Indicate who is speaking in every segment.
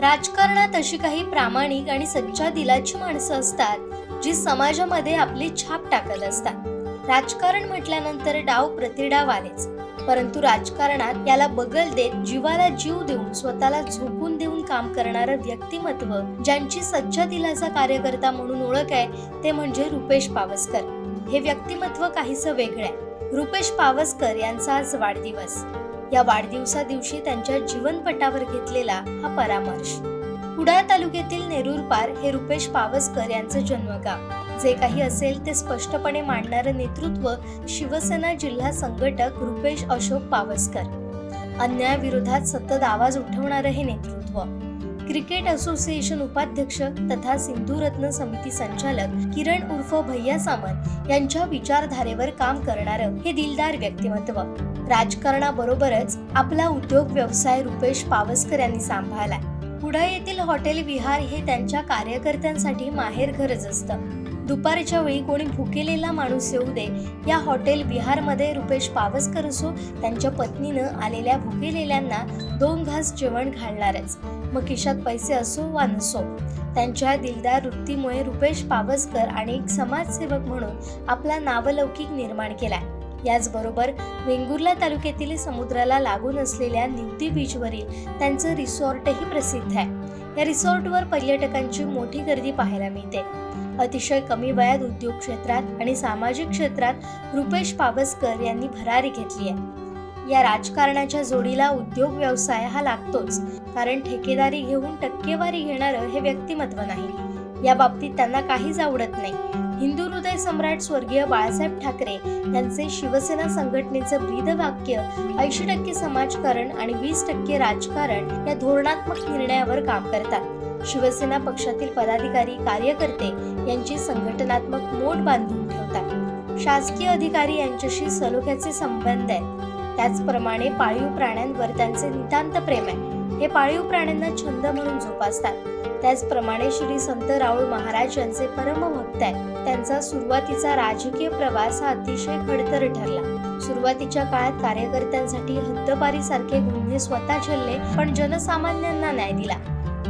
Speaker 1: राजकारणात अशी काही प्रामाणिक आणि सच्च्या दिलाची माणसं असतात जी समाजामध्ये आपली छाप टाकत असतात. राजकारण म्हटल्यानंतर डाव प्रतिडाव आलेच परंतु राजकारणात याला बगल देत जीवाला जीव देऊन स्वतःला झोकून देऊन काम करणारं व्यक्तिमत्व ज्यांची सच्चा दिलाचा कार्यकर्ता म्हणून ओळख आहे ते म्हणजे रुपेश पावसकर. हे व्यक्तिमत्व काहीसं वेगळं आहे. रुपेश पावसकर यांचा आज वाढदिवस. या वाढदिवसा दिवशी त्यांच्या जीवनपटावर घेतलेला हा परामर्श. कुडाळ तालुक्यातील नेरूर पार हे रुपेश पावसकर यांचं जन्मगाव. जे काही असेल ते स्पष्टपणे मांडणारं नेतृत्व शिवसेना जिल्हा संघटक रुपेश अशोक पावसकर. अन्यायाविरोधात सतत आवाज उठवणारं हे नेतृत्व. क्रिकेट असोसिएशन उपाध्यक्ष तथा सिंधुरत्न समिती संचालक किरण उर्फ भैया सामंत यांच्या विचारधारेवर काम करणारं हे दिलदार व्यक्तिमत्व. राजकारणाबरोबरच आपला उद्योग व्यवसाय रुपेश पावसकर यांनी सांभाळलाय. पुढे येथील हॉटेल विहार हे त्यांच्या कार्यकर्त्यांसाठी माहेर घरच असतं. दुपारच्या वेळी कोणी भुकेलेला माणूस येऊ दे या हॉटेल विहारमध्ये रुपेश पावसकर असो त्यांच्या पत्नीनं आलेल्या भुकेलेल्यांना दोन घास जेवण घालणारच. मग खिशात पैसे असो वा नसो त्यांच्या दिलदार वृत्तीमुळे रुपेश पावसकर आणि एक समाजसेवक म्हणून आपला नावलौकिक निर्माण केलाय. याचबरोबर वेंगुर्ला तालुक्यातील समुद्राला लागून असलेल्या निवती बीचवरील त्यांचं रिसॉर्टही प्रसिद्ध आहे. या रिसॉर्टवर पर्यटकांची मोठी गर्दी पाहायला मिळते. अतिशय कमी वयात उद्योग क्षेत्रात आणि सामाजिक क्षेत्रात रुपेश पावसकर यांनी भरारी घेतली आहे. या राजकारणाच्या जोडीला उद्योग व्यवसाय हा लागतोच कारण ठेकेदारी घेऊन टक्केवारी घेणारं हे व्यक्तिमत्व नाही. या बाबतीत त्यांना काहीच आवडत नाही. हिंदू हृदय सम्राट स्वर्गीय बाळासाहेब ठाकरे यांचे शिवसेना संघटनेचं ब्रीदवाक्य ऐंशी टक्के समाजकारण आणि वीस टक्के राजकारण या धोरणात्मक निर्णयावर काम करतात. शिवसेना पक्षातील पदाधिकारी कार्यकर्ते यांची संघटनात्मक मोड बांधून ठेवतात. शासकीय अधिकारी यांच्याशी सलोख्याचे संबंध आहेत. त्याचप्रमाणे पाळीव प्राण्यांवर त्यांचे नितांत प्रेम आहे. हे पाळीव प्राण्यांना छंद म्हणून जोपासतात. त्याचप्रमाणे श्री संत राऊळ महाराज यांचे परमभक्त आहेत. त्यांचा सुरुवातीचा राजकीय प्रवास हा अतिशय खडतर ठरला. सुरुवातीच्या काळात कार्यकर्त्यांसाठी हद्दपारीसारखे गुन्हे स्वतः झेलले पण जनसामान्यांना न्याय दिला.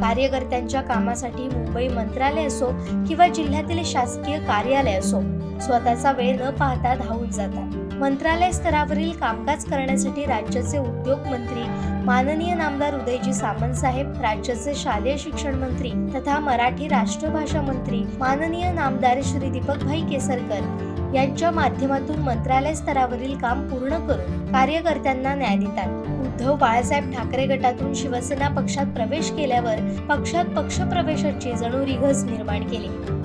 Speaker 1: कार्यकर्त्यांच्या कामासाठी मुंबई मंत्रालय असो किंवा जिल्ह्यातील शासकीय कार्यालय असो स्वतःचा वेळ न पाहता धावून जातात. मंत्रालय स्तरावरील कामकाज करण्यासाठी राज्याचे उद्योग मंत्री माननीय नामदार उदयजी सामंत साहेब राज्याचे शालेय शिक्षण मंत्री तथा मराठी राष्ट्रभाषा मंत्री माननीय नामदार श्री दीपकभाई केसरकर यांच्या माध्यमातून मंत्रालय स्तरावरील काम पूर्ण करून कार्यकर्त्यांना न्याय देतात. उद्धव बाळासाहेब ठाकरे गटातून शिवसेना पक्षात प्रवेश केल्यावर पक्षात पक्षप्रवेशाची जणू रिघस निर्माण केली.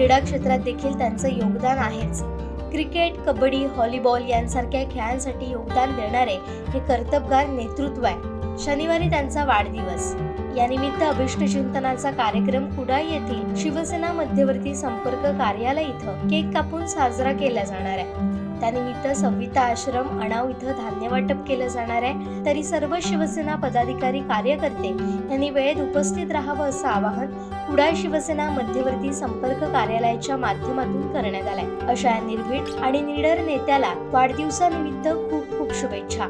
Speaker 1: क्रीडा क्षेत्रात देखील त्यांचं योगदान आहेच. क्रिकेट कबड्डी व्हॉलीबॉल यांसारख्या खेळांसाठी योगदान देणारे हे कर्तबगार नेतृत्व आहे. शनिवारी त्यांचा वाढदिवस. यानिमित्त अभिष्ट चिंतनाचा कार्यक्रम कुडाळ येथील शिवसेना मध्यवर्ती संपर्क कार्यालय इथं केक कापून साजरा केला जाणार आहे. त्यानिमित्त संविता आश्रम अणाव इथं धान्य वाटप केलं जाणार आहे. तरी सर्व शिवसेना पदाधिकारी कार्यकर्ते यांनी वेळेत उपस्थित राहावं असं आवाहन कुडाळ शिवसेना मध्यवर्ती संपर्क कार्यालयाच्या माध्यमातून करण्यात आलंय. अशा या निर्भीड आणि निडर नेत्याला वाढदिवसानिमित्त खूप खूप शुभेच्छा.